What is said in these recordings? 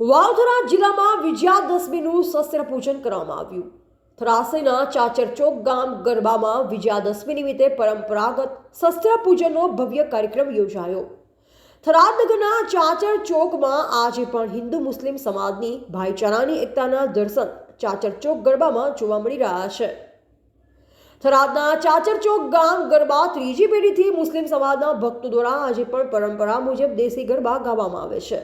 વાવથરા જિલ્લામાં વિજયાદશમીનું શસ્ત્ર પૂજન કરવામાં આવ્યું. થરાસીના ચાચર ચોક ગામ ગરબામાં વિજયાદશમી નિમિત્તે પરંપરાગત શસ્ત્ર પૂજનનો ભવ્ય કાર્યક્રમ યોજાયો. થરાદનગરના ચાચર ચોકમાં આજે પણ હિન્દુ મુસ્લિમ સમાજની ભાઈચારાની એકતાના દર્શન ચાચર ચોક ગરબામાં જોવા મળી રહ્યા છે. થરાદના ચાચર ચોક ગામ ગરબા ત્રીજી પેઢીથી મુસ્લિમ સમાજના ભક્તો દ્વારા આજે પણ પરંપરા મુજબ દેશી ગરબા ગાવામાં આવે છે.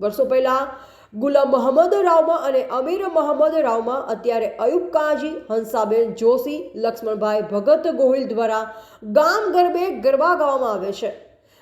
વર્ષો પહેલાં ગુલામ મોહમ્મદ રાવમાં અને અમીર મોહમ્મદ રાવમાં અત્યારે અયુબ કાજી, હંસાબેન જોશી, લક્ષ્મણભાઈ ભગત ગોહિલ દ્વારા ગામ ગરબે ગરબા ગાવામાં આવે છે.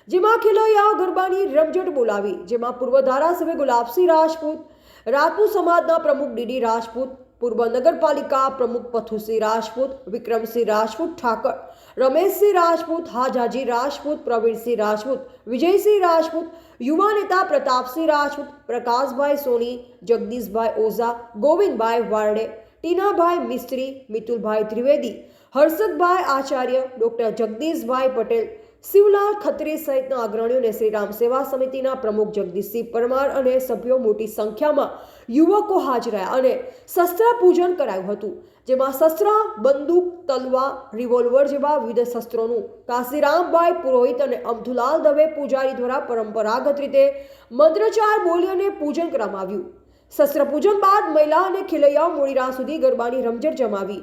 જેમાં ખેલૈયાઓ ગરબાની રમઝટ બોલાવી, જેમાં પૂર્વ ધારાસભ્ય ગુલાબસિંહ રાજપૂત રાજપૂત સમાજના પ્રમુખ ડીડી રાજપૂત પૂર્વ નગરપાલિકા પ્રમુખ પથુસિંહ રાજપૂત વિક્રમસિંહ રાજપૂત ઠાકર રમેશસિંહ રાજપૂત હાજાજી રાજપૂત પ્રવીણસિંહ રાજપૂત વિજયસિંહ રાજપૂત યુવા નેતા પ્રતાપસિંહ રાજપૂત પ્રકાશભાઈ સોની જગદીશભાઈ ઓઝા ગોવિંદભાઈ વારડે ટીનાભાઈ મિસ્ત્રી મિતુલભાઈ ત્રિવેદી હર્ષદભાઈ આચાર્ય ડોક્ટર જગદીશભાઈ પટેલ શિવલાલ ખત્રી સહિતના અગ્રણીઓને શ્રીરામ સેવા સમિતિના પ્રમુખ જગદીશસિંહ પરમાર અને સભ્યો મોટી સંખ્યામાં યુવકો હાજર રહ્યા અને શસ્ત્ર પૂજન કરાયું હતું, જેમાં શસ્ત્ર, બંદૂક તલવા રિવોલ્વર જેવા વિવિધ શસ્ત્રોનું કાશીરામભાઈ પુરોહિત અને અબ્દુલાલ દવે પૂજારી દ્વારા પરંપરાગત રીતે મંત્રચાર બોલી અને પૂજન કરવામાં આવ્યું. શસ્ત્ર પૂજન બાદ મહિલા અને ખેલૈયાઓ મોડી રાત સુધી ગરબાની રમઝટ જમાવી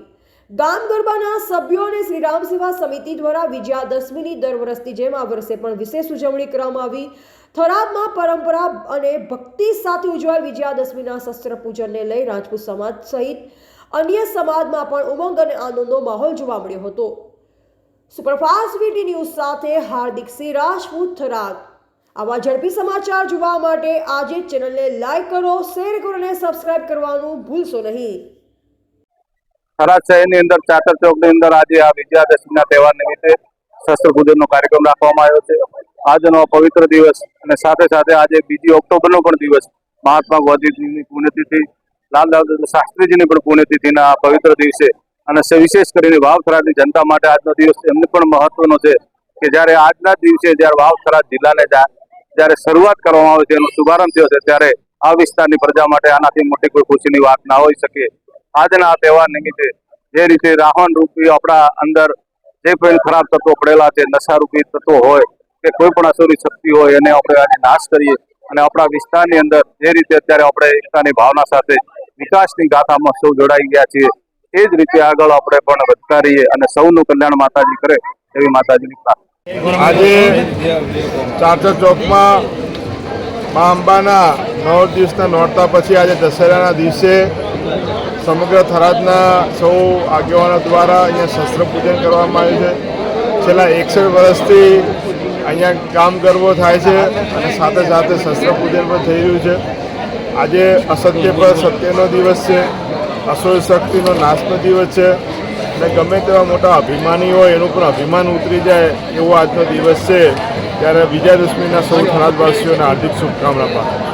ગામ ગરબાના સભ્યો અને શ્રીરામ સેવા સમિતિ દ્વારા વિજયાદશમીની દર વર્ષની જેમ આ વર્ષે પણ વિશેષ ઉજવણી કરવામાં આવી. થરાદમાં પરંપરા અને ભક્તિ સાથે ઉજવાયેલ વિજયાદશમીના શસ્ત્ર પૂજનને લઈ રાજપૂત સમાજ સહિત અન્ય સમાજમાં પણ ઉમંગ અને આનંદનો માહોલ જોવા મળ્યો હતો. સુપરફાસ્ટ વીટી ન્યૂઝ સાથે હાર્દિક સિંહ રાજપૂત થરાદ. આવા ઝડપી સમાચાર જોવા માટે આજે ચેનલને લાઈક કરો, શેર કરો અને સબસ્ક્રાઇબ કરવાનું ભૂલશો નહીં. થરાદ શહેરની અંદર ચાતર ચોકની અંદર આજે આ વિજયાદશમીના તહેવાર નિમિત્તે શસ્ત્ર પૂજનનો કાર્યક્રમ રાખવામાં આવ્યો છે. આજનો પવિત્ર દિવસ અને સાથે સાથે આજે બીજી ઓક્ટોબરનો પણ દિવસ મહાત્મા ગાંધીજીની પુણ્યતિથિ, લાલ બહાદુર શાસ્ત્રીજીની પણ પુણ્યતિથિના પવિત્ર દિવસે અને વિશેષ કરીને વાવ થરાદની જનતા માટે આજનો દિવસ એમને પણ મહત્વનો છે કે જ્યારે આજના દિવસે જ્યારે વાવ થરાદ જિલ્લાને જ્યારે શરૂઆત કરવામાં આવે છે એનો શુભારંભ થયો છે, ત્યારે આ વિસ્તારની પ્રજા માટે આનાથી મોટી કોઈ ખુશીની વાત ના હોઈ શકે. આજના આ તહેવાર નિમિત્તે જે રીતે રાવણ રૂપી આપણા અંદર જે પણ ખરાબ તત્વો પડેલા છે નશા રૂપી તત્વો હોય કે કોઈ પણ અસુરી શક્તિ હોય, એને આપણે આજે નાશ કરીએ અને આપણા વિસ્તારની અંદર જે રીતે અત્યારે આપણે એકતાની ભાવના સાથે વિકાસની ગાથામાં સૌ જોડાઈ ગયા છીએ, એ જ રીતે આગળ આપણે પણ વધતા રહીએ અને સૌનું કલ્યાણ માતાજી કરે એવી માતાજીની આજે ચાચર ચોકમાં મા અંબાના નવ દિવસના નોરતા પછી આજે દશેરાના દિવસે સમગ્ર થરાદના સૌ આગેવાનો દ્વારા અહીંયા શસ્ત્ર પૂજન કરવામાં આવ્યું છે. છેલ્લા એકસઠ વર્ષથી અહીંયા કામ ગરબો થાય છે અને સાથે સાથે શસ્ત્ર પૂજન પણ થઈ રહ્યું છે. આજે અસત્ય પર સત્યનો દિવસ છે, અસુર શક્તિનો નાશનો દિવસ છે અને ગમે તેવા મોટા અભિમાની હોય એનું પણ અભિમાન ઉતરી જાય એવો આજનો દિવસ છે. ત્યારે વિજયાદશમીના સૌ થરાદવાસીઓને હાર્દિક શુભકામના પાઠવું.